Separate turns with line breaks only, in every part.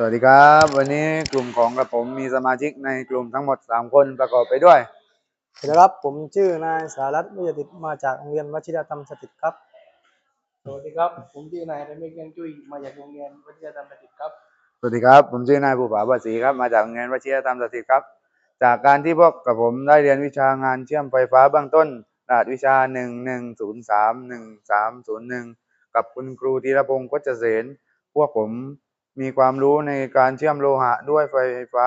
สวัสดีครับ วันนี้กลุ่มของกระผมมีสมาชิกในกลุ่มทั้งหมด 3 คนประกอบไปด้วย
สวัสดีครับผมชื่อนายสารัตน์วิทยาติดมาจากโรงเรียนวชิรธรรมสถิตครับ
สวัสดีครับผมชื่อนายระเมฆยังจุ้ยมาจากโรงเรียนวิทยาธรรมบัณฑิตครับ
สวัสดีครับ ผมชื่อนายภูผาบศรีครับมาจากโรงเรียนวชิรธรรมสถิตครับ จากการที่พวกกับผมได้เรียนวิชางานเชื่อมไฟฟ้าเบื้องต้นรหัสวิชา 1 1 0 3 1 3 0 1 กับคุณครูธีรพงศ์โคจเสนพวกผม มีความรู้ในการเชื่อมโลหะด้วยไฟฟ้า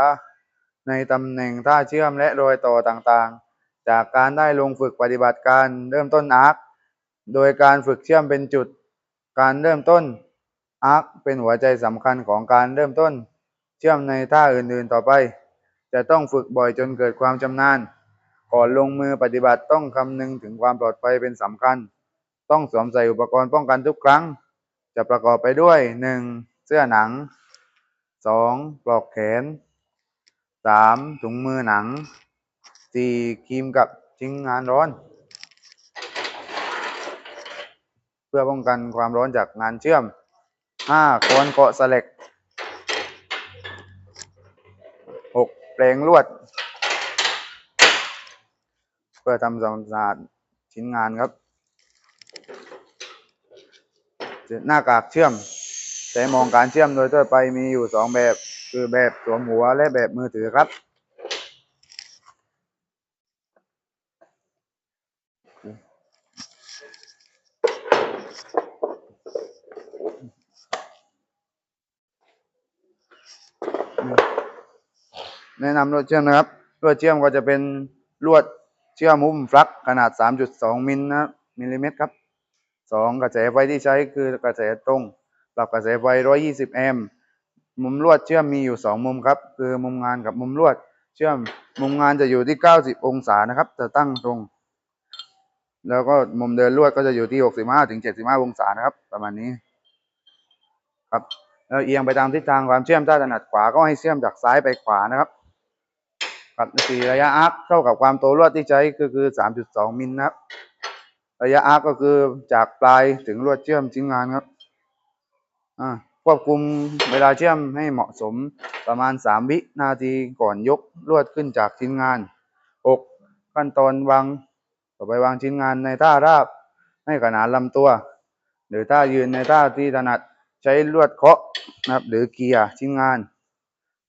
ในตำแหน่งท่าเชื่อมและรอยต่อต่างๆ จากการได้ลงฝึกปฏิบัติการเริ่มต้นอาร์คโดยการฝึกเชื่อมเป็นจุด การเริ่มต้นอาร์คเป็นหัวใจสำคัญของการเริ่มต้น เชื่อมในท่าอื่นๆต่อไป จะต้องฝึกบ่อยจนเกิดความชำนาญก่อนลงมือปฏิบัติต้องคำนึงถึงความปลอดภัยเป็นสำคัญ ต้องสวมใส่อุปกรณ์ป้องกันทุกครั้ง จะประกอบไปด้วย 1. เสื้อหนัง 2. ปลอกแขน 3. ถุงมือหนัง 4. ครีมกับชิ้งงานร้อน เพื่อป้องกันความร้อนจากงานเชื่อม 5. ค้อนเกาะสเลัก 6. แปรงลวด เพื่อทำความสะอาดชิ้นงานครับหน้ากากเชื่อม แต่มองการเชื่อมโดยทั่วไปมีอยู่สองแบบ คือแบบสวมหัวและแบบมือถือครับ แนะนำลวดเชื่อมนะครับลวดเชื่อมก็จะเป็นลวดเชื่อมหุ้มฟลักขนาด 3.2 มิลนะมิลลิเมตรครับสองกระแสไฟที่ใช้คือกระแสตรง ปรับกระแสไฟ 120 แอมป์มุมลวดเชื่อมมีอยู่ 2 มุมครับ คือมุมงานกับมุมลวดเชื่อม มุมงานจะอยู่ที่ 90 องศานะครับ จะตั้งตรง แล้วก็มุมเดินลวดก็จะอยู่ที่ 65ถึง75 องศานะครับ ประมาณนี้ ครับแล้วเอียงไปตามทิศทางความเชื่อมถ้าถนัดขวาก็ให้เชื่อมจากซ้ายไปขวานะครับครับสี่ระยะอาร์คเท่ากับความโตลวดที่ใช้ก็คือ 3.2 มิลนะครับ ระยะอาร์คก็คือจากปลายถึงลวดเชื่อมชิ้นงานครับ ควบคุมเวลาเชื่อมให้เหมาะสมประมาณ 3 วินาทีก่อนยกลวดขึ้นจากชิ้นงาน 6. ขั้นตอนวางต่อไปวางชิ้นงานในท่าราบให้ขนานลำตัว หรือท่ายืนในท่าที่ถนัดใช้ลวดเคาะนะครับหรือเกียร์ชิ้นงาน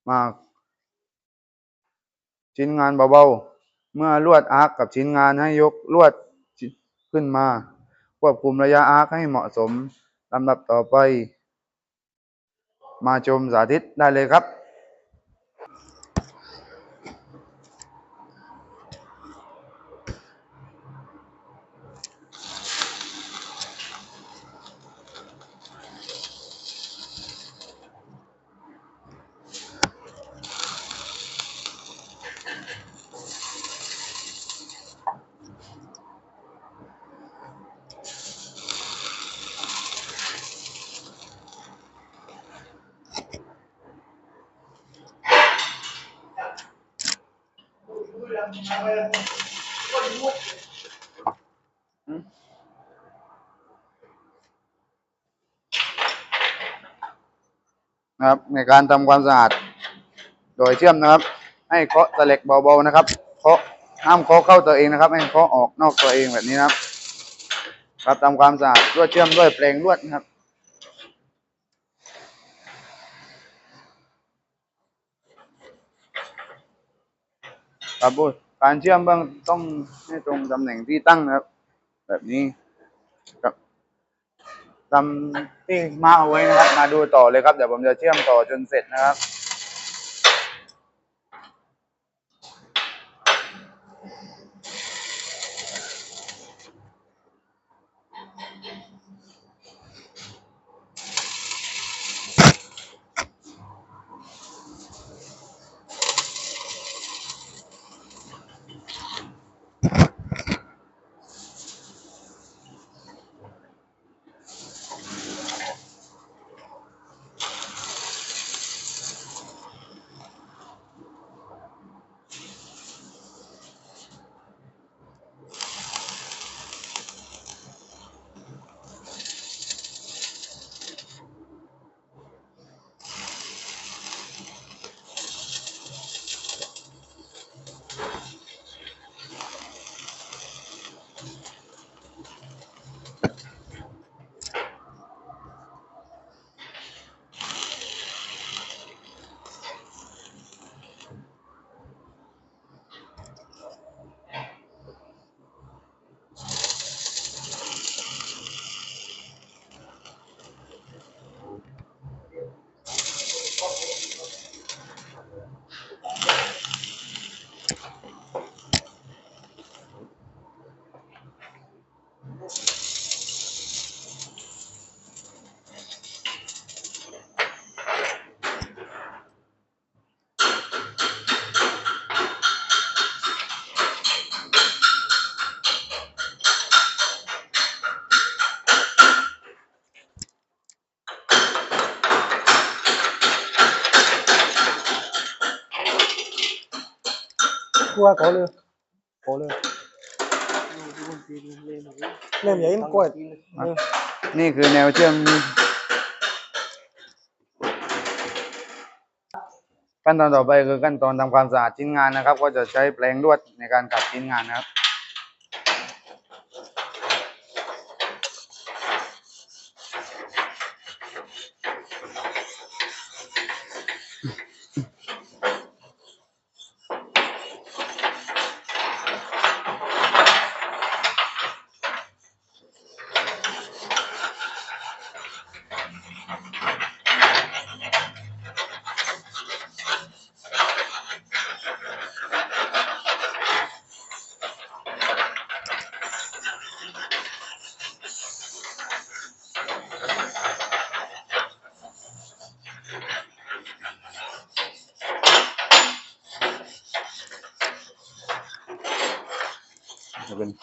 มาชิ้นงานเบาๆ เมื่อลวดอาร์คกับชิ้นงานให้ยกลวดขึ้นมา ควบคุมระยะอาร์คให้เหมาะสมลำดับต่อไป มาชมสาธิตได้เลยครับ นะครับ ในการทำความสะอาด โดยเชื่อมนะครับ ให้เคาะตะเหล็กเบาๆนะครับ เคาะห้ามเคาะเข้าตัวเองนะครับ ให้เคาะออกนอกตัวเองแบบนี้นะครับ ครับทำความสะอาดลวดเชื่อมด้วยแปรงลวดนะครับครับพูด การเชื่อมเบื้องต้องให้ตรงตำแหน่งที่ตั้งนะครับ แบบนี้ครับทำที่มาเอาไว้นะครับ มาดูต่อเลยครับเดี๋ยวผมจะเชื่อมต่อจนเสร็จนะครับ
กลัวขอเลยขอเลยเล่มใหญ่มันกวยเออ
นี่คือแนวเชื่อมขั้นตอนต่อไปคือขั้นตอนทำความสะอาดชิ้นงานนะครับ ก็จะใช้แปรงลวดในการขัดชิ้นงานนะครับ จะเป็น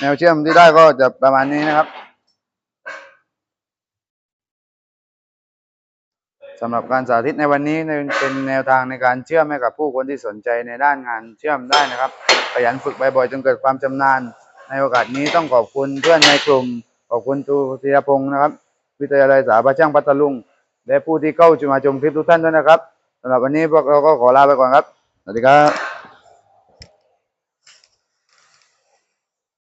แนวเชื่อมที่ได้ก็จะประมาณนี้นะครับสำหรับการสาธิตในวันนี้เป็นแนวทางในการเชื่อมให้กับผู้คนที่สนใจในด้านงานเชื่อมได้นะครับ ขยันฝึกบ่อยๆจนเกิดความชำนาญ ในโอกาสนี้ต้องขอบคุณเพื่อนในกลุ่ม ขอบคุณตูธีรพงศ์นะครับ วิทยาลัยสาปัช่างพัทลุง และผู้ที่เข้ามาชมคลิปทุกท่านด้วยนะครับ สำหรับวันนี้พวกเราก็ขอลาไปก่อนครับ สวัสดีครับ